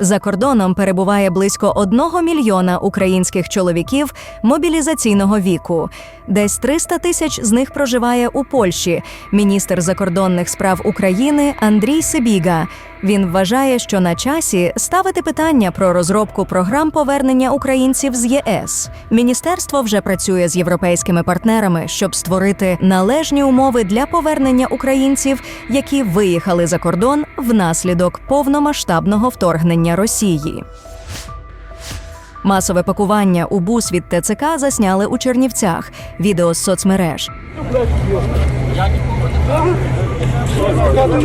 За кордоном перебуває близько одного мільйона українських чоловіків мобілізаційного віку. Десь 300 тисяч з них проживає у Польщі. Міністр закордонних справ України Андрій Сибіга. Він вважає, що на часі ставити питання про розробку програм повернення українців з ЄС. Міністерство вже працює з європейськими партнерами, щоб створити належні умови для повернення українців, які виїхали за кордон внаслідок повномасштабного вторгнення Росії. Масове пакування у бус від ТЦК засняли у Чернівцях. Відео з соцмереж. Старого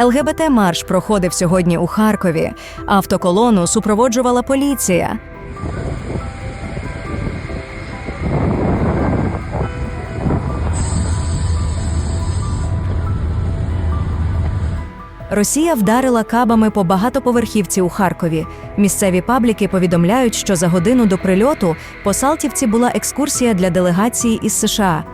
ЛГБТ марш проходив сьогодні у Харкові. Автоколону супроводжувала поліція. Росія вдарила кабами по багатоповерхівці у Харкові. Місцеві пабліки повідомляють, що за годину до прильоту по Салтівці була екскурсія для делегації із США.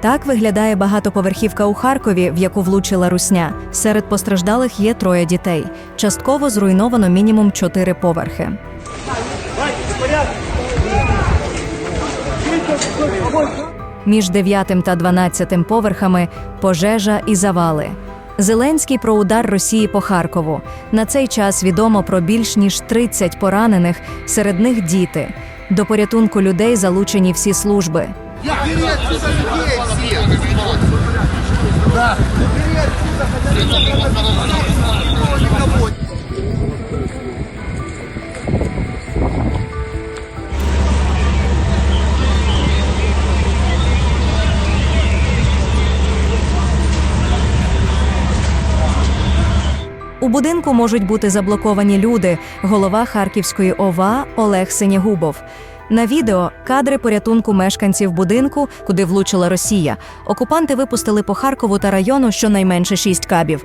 Так виглядає багатоповерхівка у Харкові, в яку влучила русня. Серед постраждалих є троє дітей. Частково зруйновано мінімум чотири поверхи. Між 9 та 12 поверхами пожежа і завали. Зеленський про удар Росії по Харкову. На цей час відомо про більш ніж 30 поранених, серед них діти. До порятунку людей залучені всі служби. У будинку можуть бути заблоковані люди. Голова Харківської ОВА Олег Синягубов. На відео кадри порятунку мешканців будинку, куди влучила Росія. Окупанти випустили по Харкову та району щонайменше шість кабів.